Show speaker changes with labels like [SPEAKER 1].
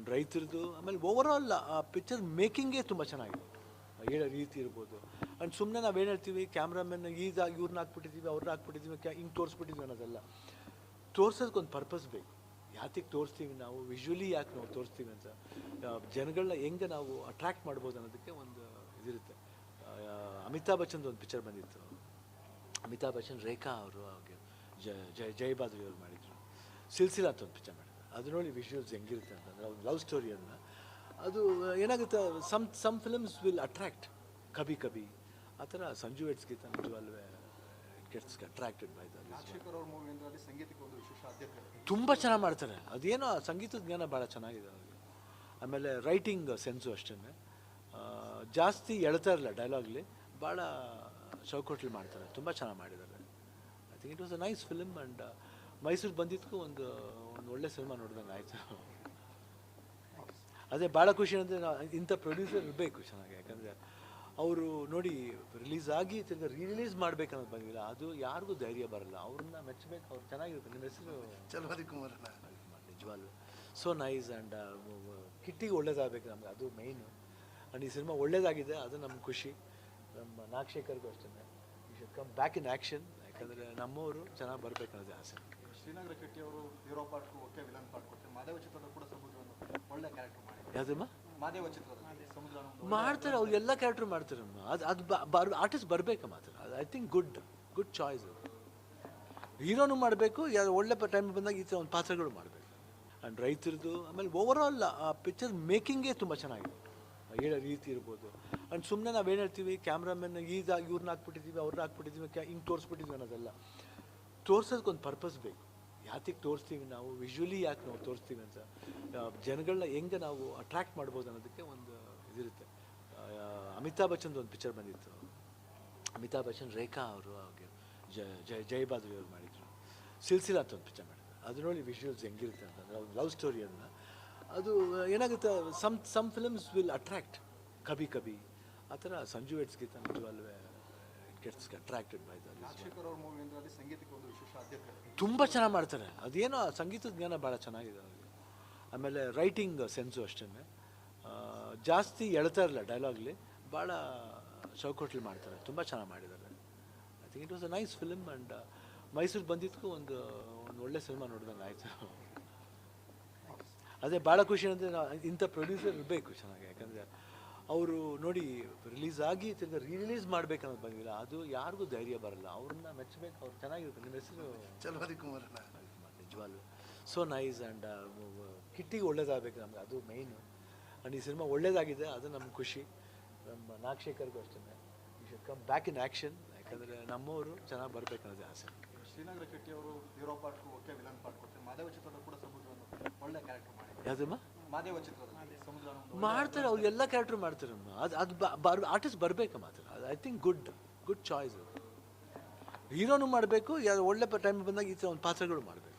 [SPEAKER 1] And ರೈತರದ್ದು, ಆಮೇಲೆ overall ಆ ಪಿಕ್ಚರ್ ಮೇಕಿಂಗೇ ತುಂಬ ಚೆನ್ನಾಗಿದೆ. ಹೇಳೋ ರೀತಿ ಇರ್ಬೋದು. ಆ್ಯಂಡ್ ಸುಮ್ಮನೆ ನಾವೇನು ಹೇಳ್ತೀವಿ ಕ್ಯಾಮ್ರಾಮನ್ ಈಗ ಇವ್ರನ್ನ ಹಾಕ್ಬಿಟ್ಟಿದ್ದೀವಿ ಅವ್ರನ್ನ ಹಾಕ್ಬಿಟ್ಟಿದ್ದೀವಿ ಕ್ಯಾ, ಹಿಂಗೆ ತೋರಿಸ್ಬಿಟ್ಟಿದ್ವಿ ಅನ್ನೋದಲ್ಲ. ತೋರ್ಸೋದಕ್ಕೊಂದು ಪರ್ಪಸ್ ಬೇಕು. ಯಾತಿಗೆ ತೋರಿಸ್ತೀವಿ ನಾವು ವಿಜುವಲಿ ಯಾಕೆ ನಾವು ತೋರಿಸ್ತೀವಿ ಅಂತ. ಜನಗಳನ್ನ ಹೆಂಗೆ ನಾವು ಅಟ್ರ್ಯಾಕ್ಟ್ ಮಾಡ್ಬೋದು ಅನ್ನೋದಕ್ಕೆ ಒಂದು ಇದಿರುತ್ತೆ. ಅಮಿತಾಬ್ ಬಚ್ಚನ್ದು ಒಂದು ಪಿಕ್ಚರ್ ಬಂದಿತ್ತು. ಅಮಿತಾಬ್ ಬಚ್ಚನ್, ರೇಖಾ ಅವರು ಅವ್ರಿಗೆ ಜಯ ಜಯ ಜಯ ಬಾದ್ರಿ ಅವ್ರು ಮಾಡಿದ್ರು. ಸಿಲ್ಸಿಲಾ ಅಂತ ಒಂದು ಪಿಕ್ಚರ್ ಮಾಡಿದ್ರು ಅದು ನೋಡಿ ವಿಜುವಲ್ಸ್ ಹೆಂಗಿರುತ್ತೆ ಅಂತಂದರೆ ಒಂದು ಲವ್ ಸ್ಟೋರಿ ಸ್ಟೋರಿಯನ್ನು ಅದು ಏನಾಗುತ್ತೆ some some films will attract ಕಬಿ ಕಬಿ ಆ ಥರ Sanju weds Geetha ನಿಜವಲ್ವೇ it gets attracted by the
[SPEAKER 2] Rajashekhar ಅವ್ರ ಮೂವಿ ಅಂದ್ರೆ ಅಲ್ಲಿ ಸಂಗೀತಕ್ಕೆ ಒಂದು ವಿಶೇಷ ಆದ್ಯತೆ
[SPEAKER 1] ತುಂಬ ಚೆನ್ನಾಗಿ ಮಾಡ್ತಾರೆ. ಅದೇನೋ ಆ ಸಂಗೀತದ ಜ್ಞಾನ ಭಾಳ ಚೆನ್ನಾಗಿದೆ ಅವ್ರಿಗೆ. ಆಮೇಲೆ ರೈಟಿಂಗ್ ಸೆನ್ಸು ಅಷ್ಟೇ ಜಾಸ್ತಿ ಎಳ್ತಾ ಇರಲ್ಲ ಡೈಲಾಗ್ಲಿ ಭಾಳ ಚೌಕಟ್ಲಿ ಮಾಡ್ತಾರೆ. ತುಂಬ ಚೆನ್ನಾಗಿ ಮಾಡಿದ್ದಾರೆ. I think it was a nice film and Mysuru ಬಂದಿದ್ದಕ್ಕೂ ಒಂದು ಒಳ್ಳೆ ಸಿನಿಮಾ ನೋಡ್ದಂಗೆ ಆಯಿತು. ಅದೇ ಭಾಳ ಖುಷಿ ಅಂದರೆ ಇಂಥ ಪ್ರೊಡ್ಯೂಸರ್ ಇರಬೇಕು ಚೆನ್ನಾಗಿ ಯಾಕಂದರೆ ಅವರು ನೋಡಿ ರಿಲೀಸ್ ಆಗಿ ತಿರ್ಗಿ ರಿಲೀಸ್ ಮಾಡ್ಬೇಕನ್ನೋದು ಬಂದಿಲ್ಲ. ಅದು ಯಾರಿಗೂ ಧೈರ್ಯ ಬರಲ್ಲ. ಅವ್ರನ್ನ ಮೆಚ್ಚಬೇಕು ಅವ್ರು ಚೆನ್ನಾಗಿರುತ್ತೆ. ನಿಮ್ಮ ಹೆಸರು?
[SPEAKER 2] ಚಲವಾದಿ ಕುಮಾರ್
[SPEAKER 1] ನಿಜವಾಗ್ಲು. ಸೊ ನೈಸ್ ಆ್ಯಂಡ್ ಕಿಟ್ಟಿಗೆ ಒಳ್ಳೇದಾಗಬೇಕು ನಮ್ಗೆ. ಅದು ಮೈನು ಆ್ಯಂಡ್ ಈ ಸಿನಿಮಾ ಒಳ್ಳೇದಾಗಿದೆ ಅದು ನಮ್ಗೆ ಖುಷಿ. ನಮ್ಮ ನಾಗಶೇಖರ್ಗೂ ಅಷ್ಟೇ you should come back in action ಯಾಕಂದರೆ ನಮ್ಮವರು ಚೆನ್ನಾಗಿ ಬರಬೇಕು ಅನ್ನೋದೇ ಆಸೆ.
[SPEAKER 2] ಶ್ರೀನಗರ ಶೆಟ್ಟಿ ಅವರು hero part okay villain part ಕೊಟ್ಟರೆ ಮಾದೇವ ಚಿತ್ರದ ಕೂಡ ಸಮುದ್ರವನ್ನು ಒಳ್ಳೆ ಕ್ಯಾರೆಕ್ಟರ್ ಮಾಡಿದ್ದಾರೆ.
[SPEAKER 1] ಯಾವುದಮ್ಮ?
[SPEAKER 2] ಮಾದೇವ ಚಿತ್ರದಲ್ಲಿ ಸಮುದ್ರ
[SPEAKER 1] ಮಾಡ್ತಾರೆ ಅವ್ರು ಎಲ್ಲ ಕ್ಯಾರೆಕ್ಟರ್ ಮಾಡ್ತಾರಮ್ಮ. ಅದು ಅದು ಬರ್ ಆರ್ಟಿಸ್ಟ್ ಬರಬೇಕಮ್ಮ ಅದು I think good good choice ಅದು ಹೀರೋನು ಮಾಡಬೇಕು ಯಾರು ಒಳ್ಳೆ ಟೈಮ್ ಬಂದಾಗ ಈ ಥರ ಒಂದು ಪಾತ್ರಗಳು ಮಾಡಬೇಕು. ಆ್ಯಂಡ್ ರೈತರದ್ದು ಆಮೇಲೆ ಓವರಾಲ್ ಆ ಪಿಕ್ಚರ್ ಮೇಕಿಂಗೇ ತುಂಬ ಚೆನ್ನಾಗಿದೆ. ಹೇಳೋ ರೀತಿ ಇರ್ಬೋದು. ಆ್ಯಂಡ್ ಸುಮ್ಮನೆ ನಾವು ಏನು ಹೇಳ್ತೀವಿ ಕ್ಯಾಮ್ರಾಮನ್ ಈಗ ಇವ್ರನ್ನ ಹಾಕ್ಬಿಟ್ಟಿದ್ದೀವಿ ಅವ್ರನ್ನ ಹಾಕ್ಬಿಟ್ಟಿದ್ದೀವಿ ಕ್ಯಾ ಹಿಂಗೆ ತೋರಿಸ್ಬಿಟ್ಟಿದ್ವಿ ಅನ್ನೋದಲ್ಲ. ತೋರ್ಸೋದಕ್ಕೊಂದು ಪರ್ಪಸ್ ಬೇಕು. ಯಾತಿಗೆ ತೋರಿಸ್ತೀವಿ ನಾವು ವಿಜುವಲಿ ಯಾಕೆ ನಾವು ತೋರಿಸ್ತೀವಿ ಅಂತ. ಜನಗಳನ್ನ ಹೆಂಗೆ ನಾವು ಅಟ್ರ್ಯಾಕ್ಟ್ ಮಾಡ್ಬೋದು ಅನ್ನೋದಕ್ಕೆ ಒಂದು ಇದಿರುತ್ತೆ. ಅಮಿತಾಬ್ ಬಚ್ಚನ್ದು ಒಂದು ಪಿಕ್ಚರ್ ಬಂದಿತ್ತು. ಅಮಿತಾಬ್ ಬಚ್ಚನ್, ರೇಖಾ ಅವರು ಅವ್ರಿಗೆ ಜಯ ಜಯ ಜಯಬಾದ್ರಿ ಅವ್ರು ಮಾಡಿದರು. ಸಿಲ್ಸಿಲಾ ಅಂತ ಒಂದು ಪಿಕ್ಚರ್ ಮಾಡಿದ್ರು. ಅದು ನೋಡಿ ವಿಜುವಲ್ಸ್ ಹೆಂಗಿರುತ್ತೆ ಅಂತಂದರೆ ಒಂದು ಲವ್ ಸ್ಟೋರಿಯನ್ನು ಅದು, ಏನಾಗುತ್ತೆ some some films will attract ಕಬಿ ಕಬಿ ಆ ಥರ ಸಂಜು ಎಟ್ಸ್ ಗೀತ ನಿಜವಲ್ವೇ ಗೆಟ್ಸ್ ಅಟ್ರಾಕ್ಟೆಡ್ ಬೈ ದ ತುಂಬ ಚೆನ್ನಾಗಿ ಮಾಡ್ತಾರೆ. ಅದೇನೋ ಸಂಗೀತದ ಜ್ಞಾನ ಭಾಳ ಚೆನ್ನಾಗಿದೆ ಅವ್ರಿಗೆ. ಆಮೇಲೆ ರೈಟಿಂಗ್ ಸೆನ್ಸು ಅಷ್ಟೇ. ಜಾಸ್ತಿ ಎಳ್ತಾ ಇರಲ್ಲ ಡೈಲಾಗ್ಲಿ ಭಾಳ ಚೌಕಟ್ಲಿ ಮಾಡ್ತಾರೆ. ತುಂಬ ಚೆನ್ನಾಗಿ ಮಾಡಿದ್ದಾರೆ. I think it was a nice film and Mysuru ಬಂದಿದ್ದಕ್ಕೂ ಒಂದು ಒಂದು ಒಳ್ಳೆ ಸಿನಿಮಾ ನೋಡ್ದಂಗೆ ಆಯಿತು. ಅದೇ ಭಾಳ ಖುಷಿ ಅಂದರೆ ಇಂಥ ಪ್ರೊಡ್ಯೂಸರ್ ಇರಬೇಕು ಚೆನ್ನಾಗಿ. ಯಾಕಂದರೆ ಅವರು ನೋಡಿ ರಿಲೀಸ್ ಆಗಿ ತಿರ್ಗಿ ರೀ ರಿಲೀಸ್ ಮಾಡ್ಬೇಕನ್ನೋದು ಬಂದಿಲ್ಲ. ಅದು ಯಾರಿಗೂ ಧೈರ್ಯ ಬರಲ್ಲ. ಅವ್ರನ್ನ ಮೆಚ್ಚಬೇಕು. ಅವ್ರು ಚೆನ್ನಾಗಿರುತ್ತೆ ನಿಮ್ಮ ಹೆಸರು?
[SPEAKER 2] ಚಲವಾದಿ ಕುಮಾರಣ್ಣ
[SPEAKER 1] ನಿಜವಾಗ್ಲು. ಸೊ ನೈಸ್ ಆ್ಯಂಡ್ ಕಿಟ್ಟಿಗೆ ಒಳ್ಳೇದಾಗಬೇಕು ನಮ್ಗೆ. ಅದು ಮೈನು ಆ್ಯಂಡ್ ಈ ಸಿನಿಮಾ ಒಳ್ಳೇದಾಗಿದೆ. ಅದು ನಮ್ಮ ಖುಷಿ. ನಮ್ಮ ನಾಗಶೇಖರ್ಗೂ ಅಷ್ಟೇ. You should come back in action ಯಾಕಂದರೆ ನಮ್ಮವರು ಚೆನ್ನಾಗಿ ಬರಬೇಕನ್ನೋದೇ ಆಸೆ.
[SPEAKER 2] ಶ್ರೀನಗರ ಶೆಟ್ಟಿ ಅವರು hero part okay villain part ಕೊಡ್ತಾರೆ ಮಾಧವ ಚಿತ್ರದ ಕೂಡ ಸಮುದ್ರವನ್ನು ಒಳ್ಳೆ ಕ್ಯಾರೆಕ್ಟರ್ ಮಾಡಿ
[SPEAKER 1] ಯಾವುದಮ್ಮ ಮಾಡ್ತಾರೆ ಅವ್ರು ಎಲ್ಲ ಕ್ಯಾರೆಕ್ಟರ್ ಮಾಡ್ತಾರಮ್ಮ ಅದು ಅದು ಬರ್ ಆರ್ಟಿಸ್ಟ್ ಬರಬೇಕಮ್ಮ ಅದು I think good good choice ಅದು ಹೀರೋನು ಮಾಡಬೇಕು ಒಳ್ಳೆ ಟೈಮ್ ಬಂದಾಗ ಈ ಥರ ಒಂದು ಪಾತ್ರಗಳು ಮಾಡಬೇಕು.